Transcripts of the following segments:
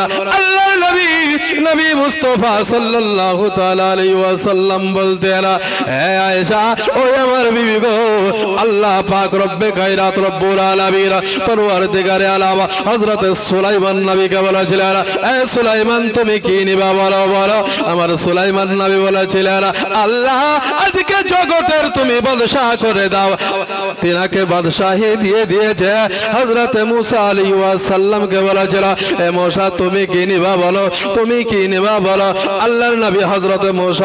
আল্লাহ নবী মুস্তফা সাল্লাল্লাহু তাআলা আলাইহি ওয়াসাল্লাম বলতেন হে আয়েশা ও আমার বিবি গো, আল্লাহ পাক রব্বে কায়নাত রব্বুল আলামিন পরওয়ারদিগারে আলাম, হযরত সুলাইমান নবীকে বলেছিলেন, এ সুলাইমান, তুমি কি নিবা বলো বলো। আমার সুলাইমান নবী বলেছিলেন, আল্লাহ, আজকে জগতের তুমি বাদশাহ করে দাও। তিনাকে বাদশাহী দিয়ে দিয়েছে, হযরত মুসা আলাইহিস সালামকে বলেছিল, এ মুসা তুমি কি নিবা বলো? তুমি কি নিবা বলো। আল্লাহর নবী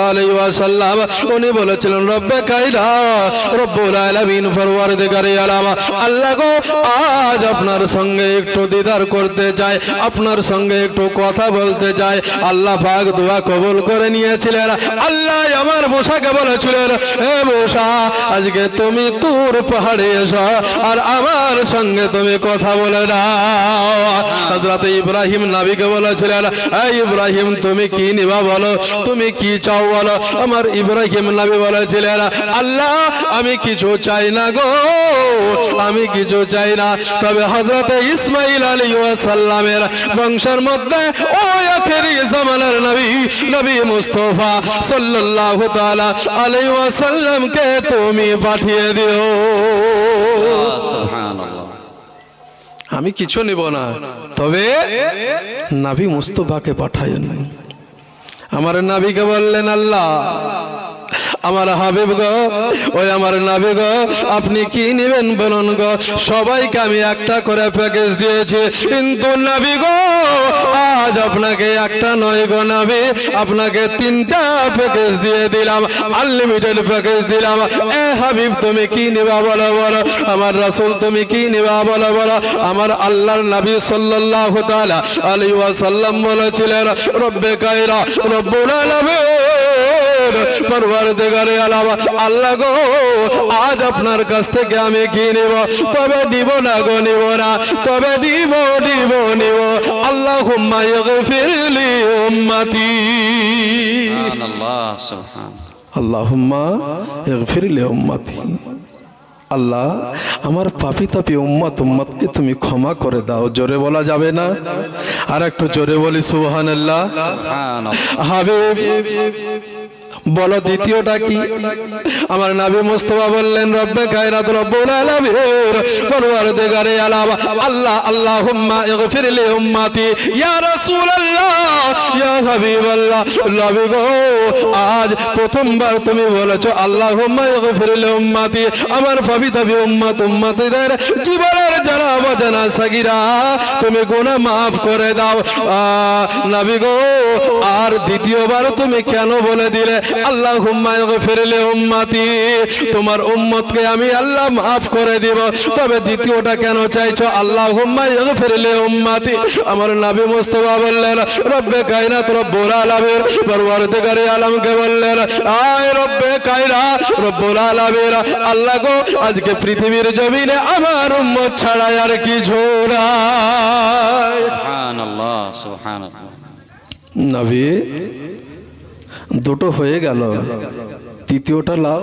আলাইহিস উনি বলেছিলেন, রব্বে কায়দা, রব্বুল আলাম। আল্লাহ গো, আজ আপনার সঙ্গে একটু দিদার করতে চাই, আপনার সঙ্গে একটু কথা বলতে চাই। আল্লাহ দোয়া কবুল করে নিয়েছিলেন। আল্লাহ আমার বলেছিলেন হে আজকে তুমি তোর পাহাড়ে এসো, আর আমার সঙ্গে তুমি কথা বলে দাও হযরত ইব্রাহিম নবীকে বলেছিলেন এই ইব্রাহিম তুমি কি নিবা বলো? তুমি কি চাও বলো? আমার ইব্রাহিম নবী বলেছিলেন, আল্লাহ, আমি কিছু চাই না গো, আমি কিছু চাই না। তবে হযরত ইসমাইল আলাইহিস সালামের বংশের মধ্যে ওই আখেরি জামানার নবী নবী মুস্তাফা সাল্লাল্লাহু তাআলা আলাইহি ওয়াসাল্লামকে তুমি পাঠিয়ে দিও। সুবহানাল্লাহ। আমি কিছু নিব না। তবে নাভি মুস্তফাকে পাঠায়নি। আমার নাভিকে বললেন আল্লাহ আমার হাবিব গো, ওই আমার নাবি গো, আপনি কি নেবেন বলুন গো? সবাইকে আমি একটা করে প্যাকেজ দিয়েছি। কিন্তু নাবি গো, আজ আপনাকে একটা নয় গো নাবি, আপনাকে তিনটা প্যাকেজ দিয়ে দিলাম। আনলিমিটেড প্যাকেজ দিলাম। এ হাবিব, তুমি কি নিবা বলো বলো? আমার রাসুল, তুমি কি নিবা বলো বলো? আমার আল্লাহর নবী সাল্লাল্লাহু তাআলা আলাইহি ওয়াসাল্লাম বলেছিলেন, রব্বে কায়রা, রব্বুল আলামিন। পরওয়ারদিগারে আলাম আল্লাহ গো আজ আপনার কাছ থেকে আমি কি নিব? তবে দিব না গো নিব না। তবে দিব দিব নিব। আল্লাহুম্মা ইগফিরলি উম্মতি। আল্লাহুম্মা ইগফিরলি উম্মতি। আল্লাহ আমার পাপি তাপি উম্মত উম্মতকে তুমি ক্ষমা করে দাও। জোরে বলা যাবে না? আর একটু জোরে বলি সুবহানাল্লাহ। হাবিব বলো দ্বিতীয়টা কি? আমার নাবি মুস্তফা বললেন রব্বে কায়রাত রব্বুল আলামিন পরওয়ারদিগারে আলাম আল্লাহ আল্লাহুম্মা ইগফিরলি উম্মতি ইয়া রাসূলুল্লাহ ইয়া হাবিবাল্লাহ নবী গো আজ প্রথমবার তুমি বলেছ আল্লাহুম্মা ইগফিরলি উম্মতি আমার পবিত্র উম্মত উম্মতিদের জীবনের যারা অজানা সাগিরা তুমি গুনাহ মাফ করে দাও। আহ, নবী গো আর দ্বিতীয়বার তুমি কেন বলে দিলে? আল্লাহ ফিরলে উম্মাতি। তোমার উম্মতকে আমি আল্লাহ মাফ করে দিব। তবে দ্বিতীয়টা কেন চাইছো? আল্লাহ ফিরলে উম্মাতি। আমার নবী মুস্তফা বললেন রব্বে কায়নাত রব্বুল আলামিন। পরওয়ারদিগারে আলমকে বললেন আয় রব্বে কায়রা রব্বুল আলামিন। আল্লাহ গো আজকে পৃথিবীর জমিনে আমার উম্মত ছাড়া আর কি নাই। সুবহানাল্লাহ সুবহানাল্লাহ। নবী দুটো হয়ে গেল। তৃতীয়টা লাও।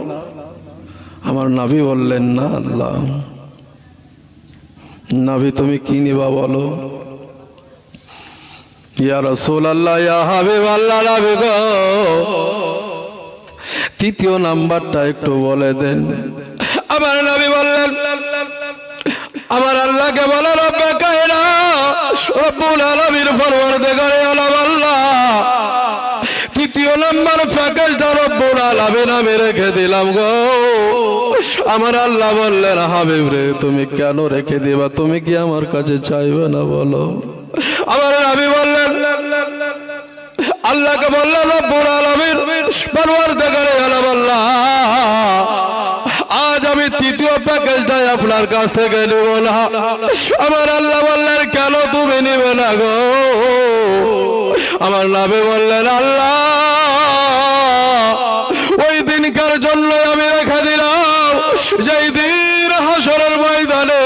আমার নাভি বললেন, না আল্লাহ। নাভি, তুমি কি নিবা বলো? ইয়া রসুল আল্লাহ তৃতীয় নাম্বারটা একটু বলে দেন। আমার নবী বললেন, আমার আল্লাহকে বলো, রব্বে কায়রা রব্বুল আলামিন পরওয়ারদিগারে আলম আল্লাহ। নম্বর প্যাকেজটা রব্বুল আলামিন আমি রেখে দিলাম গো। আমার আল্লাহ বললেন, হাবিব রে, তুমি কেন রেখে দিবা? তুমি কি আমার কাছে চাইবে না বলো? আমার নবী বললেন, আল্লাহকে বললেন রব্বুল আলামিন, পরওয়ারদিগারে আলম আল্লাহ। আজ আমি তৃতীয় প্যাকেজটাই আপনার কাছ থেকে নেব না। আমার আল্লাহ বললেন, কেন তুমি নেবে না গো? আমার নামে বললেন, আল্লাহ ওই দিনকার জন্য আমি রেখে দিলাম যেই দিন হাসরের ময়দানে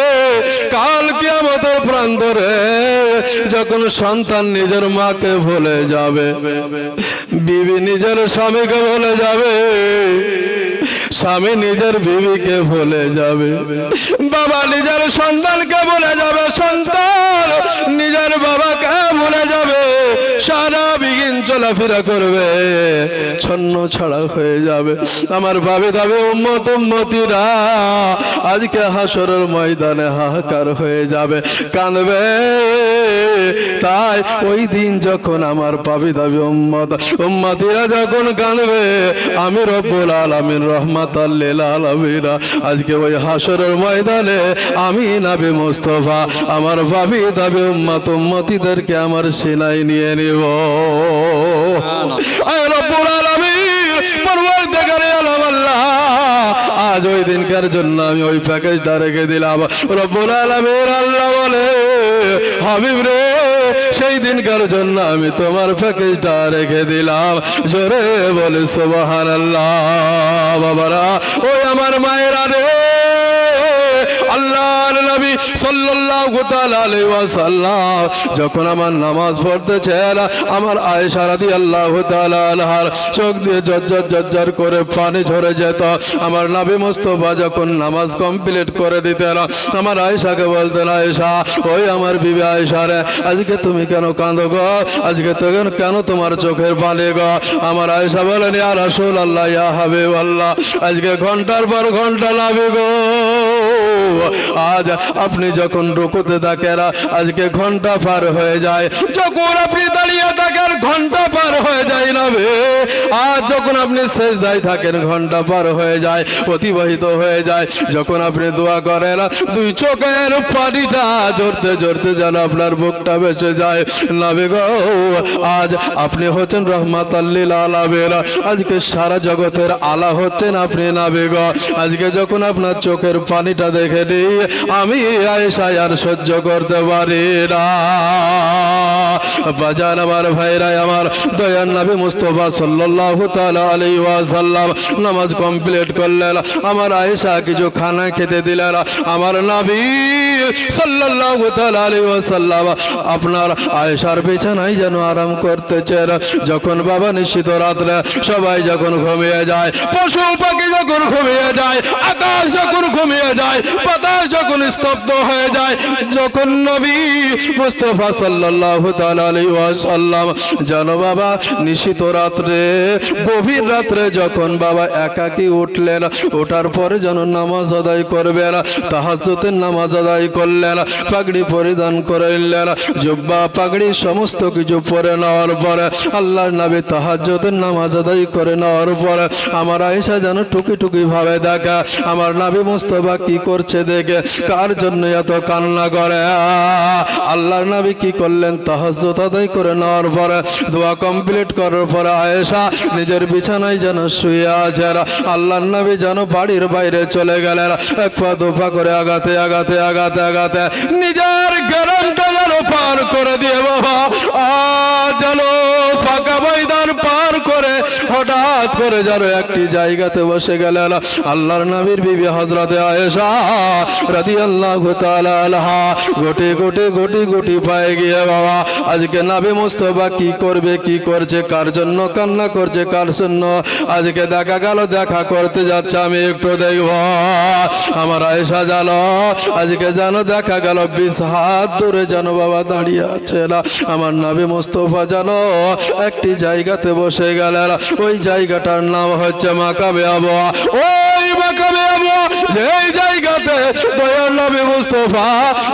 কাল কিয়ামতের প্রান্তরে যখন সন্তান নিজের মাকে ভুলে যাবে বিবি নিজের স্বামীকে ভুলে যাবে। স্বামী নিজের বিবিকে ভুলে যাবে। বাবা নিজের সন্তানকে ভুলে যাবে, সন্তান নিজের বাবাকে ভুলে যাবে। সারা বিঘিন চলাফেরা করবে, ছন্ন ছড়া হয়ে যাবে। আমার ভাবে দাবে উম্মত উম্মতিরা, আজকে হাসরের ময়দানে হাহাকার হয়ে যাবে, কাঁদবে। তাই ওই দিন যখন আমার পাবি দাবি উম্মত, উম্মতিরা যখন কাঁদবে, আমি রব্বুল আলামিন রহমাত আজকে ওই হাসরের ময়দানে আমি আমার ভাবি দাবি উম্মত উম্মতিদেরকে আমার সেনায় নিয়ে নিব। আজ ওই দিনকার জন্য আমি ওই প্যাকেজটা রেখে দিলাম। রব্বুল আলামিন আল্লাহ বলে, হাবিব রে। সেই দিনকার জন্য আমি তোমার প্যাকেজটা রেখে দিলাম। জোরে বলে সোবাহ আল্লাহ বাবারা, ওই আমার মায়েরা রে। আল্লাহর নবী সাল্লাল্লাহু তাআলা ওয়াসাল্লাম যখন আমার নামাজ পড়তেছেন, আমার আয়েশা রাদিয়াল্লাহু তাআলা আনহার চোখ দিয়ে জজ্জর জজ্জর করে পানি ঝরে যেত। আমার নবী মুস্তাফা যখন নামাজ কমপ্লিট করে দিতেন, আমার আয়েশাকে বলতেন, আয়েশা, ওই আমার বিবি আয়েশা রে, আজকে তুমি কেন কাঁদো গো? আজকে তো কেন- তোমার চোখের পানি গো? আমার আয়েশা বলেন, ইয়া রাসূলুল্লাহ, ইয়া হাবিবাল্লাহ, আজকে ঘণ্টার পর ঘণ্টা লাগবে গো। আজ আপনি যখন রুকুতে থাকেন, আজকে ঘণ্টা পার হয়ে যায়। যখন আপনি দাঁড়িয়ে থাকেন, ঘণ্টা পার হয়ে যায় না বে। আজ যখন আপনি শেষ দায় থাকেন, ঘণ্টা পার হয়ে যায়, অতিবাহিত হয়ে যায়। যখন আপনি দোয়া করেন, দুই চোখের পানিটা জড়তে জড়তে যেন আপনার বুকটা বেসে যায়। নাবে গো, আজ আপনি হচ্ছেন রহমাত আজকে সারা জগতের আলা হচ্ছেন আপনি নাবে গো। আজকে যখন আপনার চোখের পানিটা দেখে নিই আমি আয়সায় আর সহ্য করতে পারি না। বাজান আমার ভাইরাই আমার দয়ান নবী মুস্তফা সাল্লাল্লাহু তাআলা আলাইহি ওয়াসাল্লাম নামাজ কমপ্লিট করলেন। আমার আয়েশা কিছু খানা খেতে দিলেন। আমার নবী আপনার আয়েশার বিছানায় যেন আরাম করতেছেন যখন বাবা নিশ্চিত রাত্রে সবাই যখন ঘুমিয়ে যায়, পশু পাখি যখন ঘুমিয়ে যায়, আকাশ যখন ঘুমিয়ে যায় যখন স্তব্ধ হয়ে যায়, যখন নবী মুস্তফা বাবা নিশিত রাত্রে, গভীর রাত্রে যখন বাবা একাকী উঠলেন, ওঠার পরে যেন নামাজ আদায় করবেন, তাহাজ্জুদের নামাজ আদায় করলেন, পাগড়ি পরিধান করলেন জুব্বা পাগড়ি সমস্ত কিছু পরে নেওয়ার পরে, আল্লাহর নবী তাহাজ্জুদের নামাজ আদায় করে নেওয়ার পরে, আমার আয়েশা যেন টুকি টুকি ভাবে দেখা, আমার নাবি মুস্তফা কি করছে দেখে, কার জন্য এত কান্না করে? আল্লাহর নবী কি করলেন? তাহাজ্জুদ আদায় করে নেওয়ার পরে, দোয়া কমপ্লিট করার পরে আয়েশা নিজের বিছানায় যেন শুয়ে আছে, আল্লাহর নবী যেন বাড়ির বাইরে চলে গেলেন, এক পা দুপা করে আগাতে আগাতে আগাতে আগাতে নিজের গ্রামটা যেন পার করে দিয়ে বাবা, আজ যেন ফাঁকা ময়দান পার করে হঠাৎ করে যেন একটি জায়গাতে বসে গেলেন আল্লাহর নবীর বিবি হজরতে আয়েশা রাদি আল্লাহ আলহা গোটে গোটে গোটি গোটি পায়ে গিয়ে বাবা, আজকে নাবি মুস্তফা কি করবে, কি করছে, কার জন্য কান্না করছে, কার জন্য? আজকে দেখা গেল, দেখা করতে যাচ্ছে, আমি একটু দেখব। আমার আয়েশা জানো, আজকে যেন দেখা গেল, বিশ হাত দূরে জানো বাবা দাঁড়িয়ে আছে না। আমার নাবি মুস্তফা জানো, একটি জায়গাতে বসে গেলেন, ওই জায়গাটার নাম হচ্ছে মাকাবে আবহাওয়া। ওই মাকাবে আবহাওয়া এই জায়গাতে দয়ার নবী মুস্তফা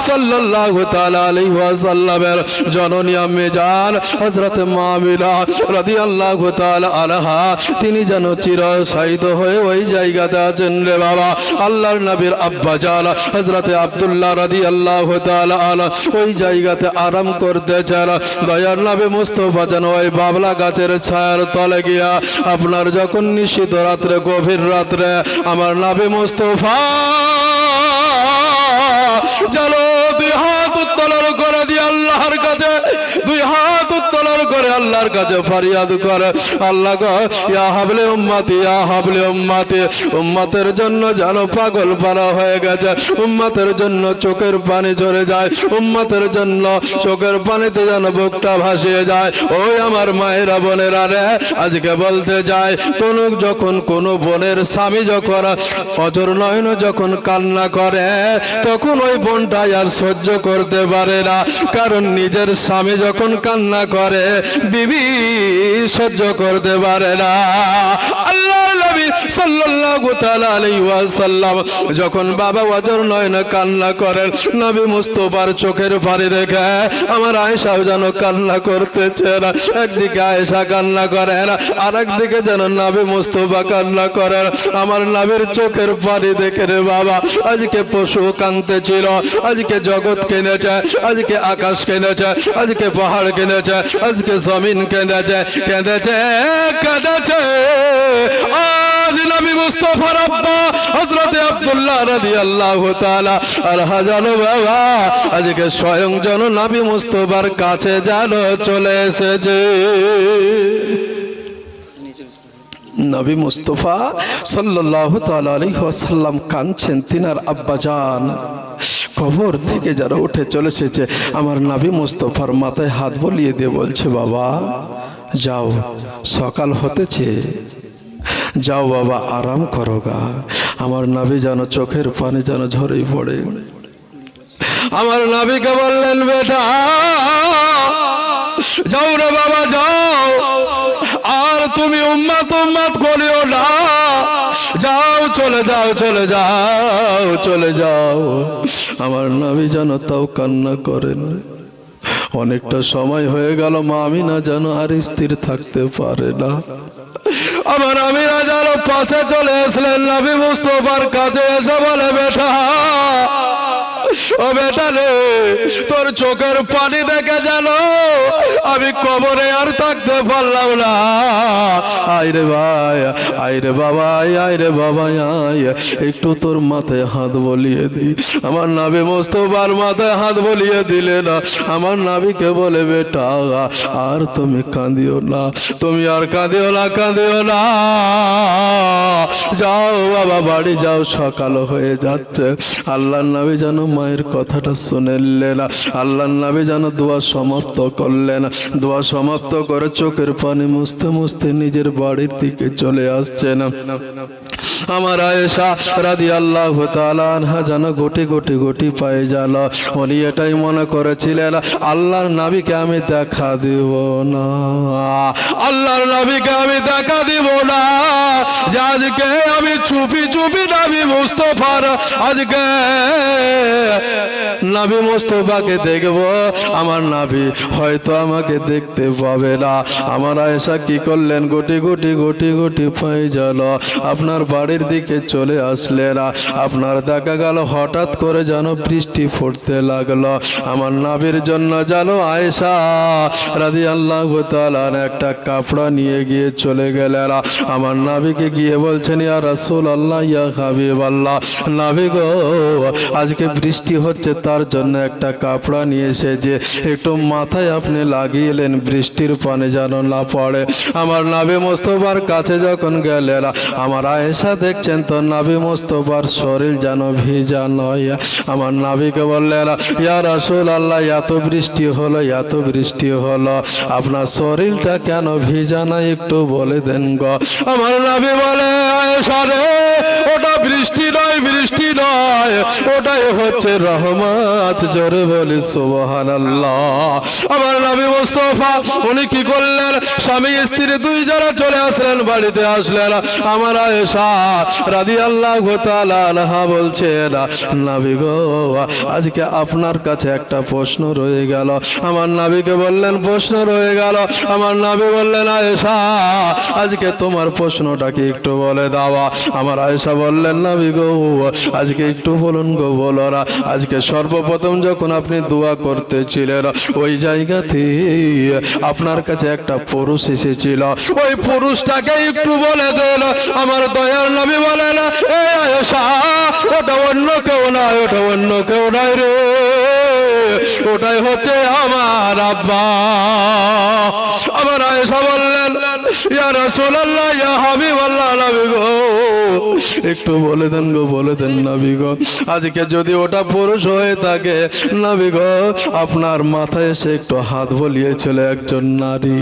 সাল্লাল্লাহু তাআলা আলাইহি ওয়াসাল্লামের জননী আম্মে জান হযরত মামিলা রাদিয়াল্লাহু তাআলা আনহা, তিনি যেন চিরশায়িত হয়ে ওই জায়গাতে আছেন রে বাবা। আল্লাহর নবীর আব্বা জান হযরত আব্দুল্লাহ রাদিয়াল্লাহু তাআলা আলা ওই জায়গাতে আরাম করতে করতেছেন দয়ার নবী মুস্তফা যেন ওই বাবলা গাছের ছায়ার তলে গিয়া আপনার যখন নিশ্চিত রাত্রে, গভীর রাত্রে আমার নাবে মোস্তফা জল দুই হাত উত্তোলন করে দিয়ে আল্লাহর আল্লাহর কাছে ফরিয়াদ করে। আল্লাহ গো, ইয়া হাবলে উম্মতি, ইয়া হাবলে উম্মতি। উম্মতের জন্য যেন পাগল পারা হয়ে গেছে। উম্মতের জন্য চোখের পানি ঝরে যায়। উম্মতের জন্য চোখের পানিতে যেন বুকটা ভাসিয়ে যায়। ওই আমার মায়েরা বোনেরা রে, আজকে বলতে যায় কোন যখন কোন বোনের স্বামী যখন অজর নয়ন যখন কান্না করে, তখন ওই বোনটা আর সহ্য করতে পারে না। কারণ নিজের স্বামী যখন কান্না করে বিবি সহ্য করতে পারে না। আল্লাহ নবী সাল্লাল্লাহু তাআলা ওয়াসাল্লাম যখন বাবা ওয়াজর নয়না কান্না করেন, নবী মুস্তফার চোখের পানি দেখে আমার আয়েশাও যেন কান্না করতেছে না। একদিকে আয়েশা কান্না করেন আর একদিকে যেন নবী মুস্তফা কান্না করেন আমার নবীর চোখের পানি দেখে রে বাবা, আজকে পশু কানতে ছিল আজকে জগৎ কিনেছে, আজকে আকাশ কিনেছে, আজকে পাহাড় কিনেছে, আজকে জমিন কেঁদেছে কেঁদেছে কেঁদেছে আজ নবী মুস্তফার আব্বা হযরতে আব্দুল্লাহ রাদিয়াল্লাহু তাআলা আর হাজারো বাবা আজকে স্বয়ং যেন নবী মুস্তফার কাছে যেন চলে এসেছে। নবী মুস্তফা সাল্লাল্লাহু তাআলা আলাইহি ওয়াসাল্লাম কাঁদছেন, তিনার আব্বাজান। কবর থেকে যারা উঠে চলে এসেছে, আমার নবী মুস্তফার মাথায় হাত বলিয়ে দিয়ে বলছে, বাবা, যাও, সকাল হতেছে। যাও বাবা, আরাম করো গা। আমার নাবি যেন চোখের পানি যেন ঝরেই পড়ে। আমার নাবিকে বললেন, বেটা, যাও রে বাবা, যাও। আর তুমি উম্মাত উম্মাত করিও না। যাও, চলে যাও চলে যাও চলে যাও। আমার নাবি যেন তাও কান্না করেন। অনেকটা সময় হয়ে গেল, মা আমি না যেন আর স্থির থাকতে পারে না। আমার আমিরা যেন পাশে চলে আসলেন নবী মুস্তফার কাছে এসে বলে, বেটা, ও বেটা রে, তোর চোখের পানি দেখে যেন আমি কবরে আর থাকতে পারলাম না। আইরে ভাই আইরে বাবা, আয় আইরে বাবা, আয়। একটু তোর মাথায় হাত বলিয়ে দি আমার নাবি মোস্তফার মাথায় হাত বলিয়ে দিলে না। আমার নাবিকে বলে, বেটা, আর তুমি কাঁদিও না। তুমি আর কাঁদিও না কাঁদিও না। যাও বাবা, বাড়ি যাও, সকাল হয়ে যাচ্ছে। আল্লাহর নবী যেন মায়ের কথাটা শুনেলেন আল্লাহর নবী যেন দোয়া সমাপ্ত করলেন দোয়া সমাপ্ত করে চোখের পানি মুছতে মুছতে নিজের বাড়ির দিকে চলে আসছেন আমার আয়েশা রাদি আল্লাহ আনহা যেন গোটি গোটি গোটি পায়ে জাল উনি এটাই মনে করেছিলেন, আল্লাহর নাবিকে আমি দেখা দিব না। আল্লাহর নাবিকে আমি দেখা দিব না। যে আজকে আমি চুপি চুপি নাবি মুস্তফার, আজকে নাবি মুস্তফাকে দেখব। আমার নাবি হয়তো আমাকে দেখতে পাবে না। আমার আয়েশা কি করলেন? গুটি গুটি গোটি গোটি পায়ে জাল আপনার বাড়ির দিকে চলে আসলেন আপনার দেখা গেল, হঠাৎ করে যেন বৃষ্টি পড়তে লাগল। আমার নাবির জন্য জানো আয়েশা রাদি আল্লাহ একটা কাপড়া নিয়ে গিয়ে চলে গেলেন আমার নাবিকে গিয়ে বলছেন, ইয়া রাসূল আল্লাহ ইয়া হাবিব আল্লাহ নাবি গো, আজকে বৃষ্টি হচ্ছে, তার জন্য একটা কাপড়া নিয়ে এসেছে। একটু মাথায় আপনি লাগিয়েলেন বৃষ্টির পানে যেন না পড়ে। আমার নাবি মোস্তফার কাছে যখন গেলেন আমার আয়েশা দেখছেন তো নাবি মোস্তফার শরীর যেন ভিজা নয়। আমার নাবিকে বললেন, ইয়া আসল আল্লাহ এত বৃষ্টি হলো, এত বৃষ্টি হলো। আপনার শরীরটা কেন ভিজা না একটু বলে দেন গ। আমার নাবি বলে আয়েশা রে ওটা বৃষ্টি নয় বৃষ্টি নয় ওটাই হচ্ছে রহমত, জোরে বলি সুবহানাল্লাহ। আমার নবী মুস্তাফা, উনি কি করলেন? স্বামী, স্ত্রী দুই জনে চলে আসলেন, বাড়িতে আসলেন। আমার আয়েশা রাদিয়াল্লাহু তাআলা আনহা বলছেন, নবী গো, আজকে আপনার কাছে একটা প্রশ্ন রয়ে গেল। আমার নবীকে বললেন, প্রশ্ন রয়ে গেল। আমার নবী বললেন, আয়েশা, আজকে তোমার প্রশ্নটা কি একটু বলে দাওয়া আমার আয়েশা বললেন, নবী গো, আজকে একটু বলুন গো বলো না আজকে সর্বপ্রথম যখন আপনি দোয়া করতেছিলেন, ওই জায়গাতে আপনার কাছে একটা পুরুষ এসেছিল। ওই পুরুষটাকে একটু বলে দেন, আমার দয়ার নবী বলেন ওটা অন্য কেউ নয়, ওটা অন্য কেউ নয় রে। ওটাই হচ্ছে আমার আব্বা। আমার আয়েশা বললেন একটু বলে দেন গো, বলে দেন নবী গো। আজকে যদি ওটা পুরুষ হয়ে থাকে, নবী গো, আপনার মাথায় এসে একটু হাত বলিয়েছিল একজন নারী,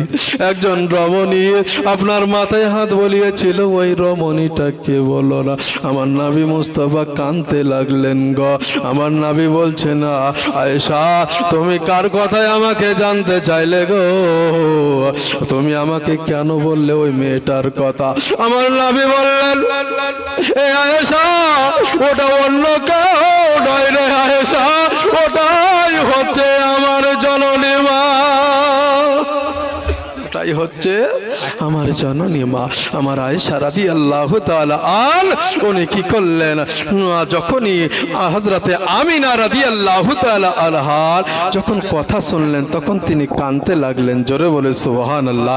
একজন রমণী। আপনার মাথায় হাত বলিয়েছিল, ওই রমণীটা কে বলো না। আমার নাবি মুস্তফা কানতে লাগলেন গো। আমার নাবি বলছে, না, আয়েশা, তুমি কার কথায় আমাকে জানতে চাইলে গো? তুমি আমাকে কেন বললে ওই মেয়েটার কথা। আমার নাবি বললেন, এ আয়েশা, ওটা অন্য কেউ নয় রে আয়েশা, ওটাই হচ্ছে আমার জননী মা। হচ্ছে আমার জননী মা। আমার আল্লাহ আল উনি কি করলেন? যখনই হজরতে আমিনা আল্লাহ যখন কথা শুনলেন, তখন তিনি কানতে লাগলেন, জোরে বলে সুবহান আল্লাহ